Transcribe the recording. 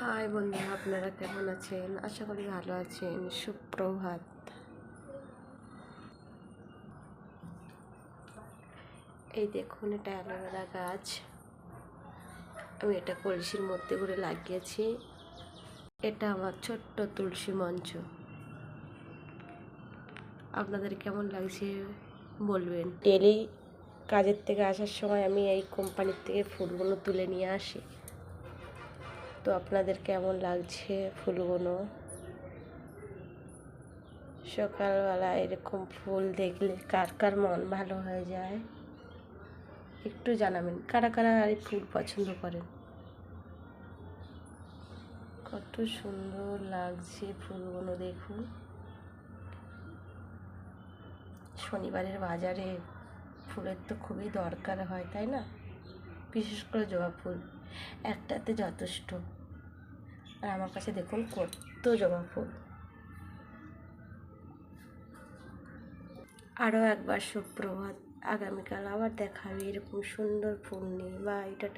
High বন্ধুরা, আপনারা কেমন আছেন? আশা করি ভালো আছেন। সুপ্রভাত। এই দেখুন, এটা অ্যালোভেরা গাছ। আমি এটা কলসির মধ্যে করে লাগিয়েছি। এটা আমার ছোট্ট তুলসী মঞ্চ। আপনাদের কেমন লাগছে বলবেন। ডেলি কাজের থেকে আসার সময় আমি এই কোম্পানির থেকে ফুলগুলো তুলে নিয়ে আসি। তো আপনাদের কেমন লাগছে ফুলগুলো? সকালবেলা এরকম ফুল দেখলে কার কার মন ভালো হয়ে যায়? একটু জানাবেন, কারা কারা আর ফুল পছন্দ করেন? কত সুন্দর লাগছে ফুলগুলো দেখুন। শনিবারের বাজারে ফুলের তো খুবই দরকার হয়, তাই না? বিশেষ করে জবা ফুল, একটাতে যথেষ্ট। আর আমার কাছে দেখুন কত জবা ফুল। আরও একবার সুপ্রভাত। আগামীকাল আবার দেখাবে এরকম সুন্দর ফুল নিয়ে। বা এটা